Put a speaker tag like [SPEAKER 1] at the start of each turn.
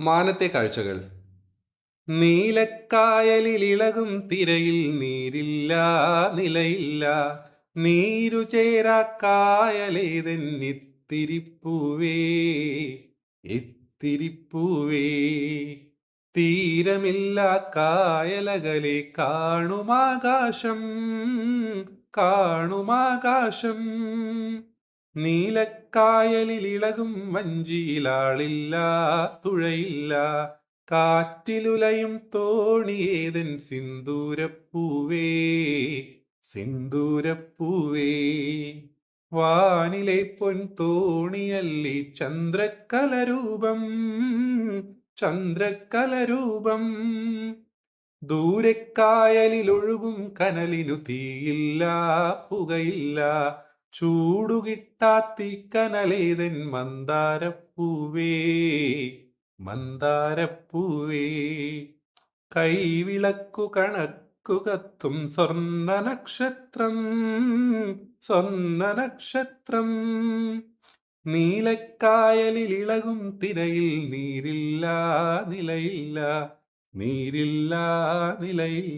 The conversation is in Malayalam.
[SPEAKER 1] മാനത്തെ കാഴ്ചകൾ. നീലക്കായലിൽ ഇളകും തിരയിൽ നീരില്ല നിലയില്ല. നീരു ചേരാ കായലേതെന്നിത്തിരിപ്പൂവേ ഇത്തിരിപ്പൂവേ തീരമില്ല കായലകലെ കാണുമാകാശം കാണുമാകാശം. നീലക്കായലിൽ ഇളകും വഞ്ചിയിലാളില്ല തുഴയില്ല. കാറ്റിലുലയും തോണിയേതൻ സിന്ദൂരപ്പൂവേ സിന്ദൂരപ്പൂവേ. വാനിലെ പൊൻ തോണിയല്ലി ചന്ദ്രക്കലരൂപം ചന്ദ്രക്കലരൂപം. ദൂരക്കായലിലൊഴുകും കനലിനു തീയില്ല പുകയില്ല. ചൂടുകിട്ടാത്തി കനലേതൻ മന്ദാരപ്പൂവേ മന്ദാരപ്പൂവേ. കൈവിളക്കു കണക്കു കത്തും സ്വർണ നക്ഷത്രം സ്വർണ നക്ഷത്രം. നീലക്കായലിൽ ഇളകും തിരയിൽ നീരില്ല നിലയില്ല നീരില്ല നിലയില്ല.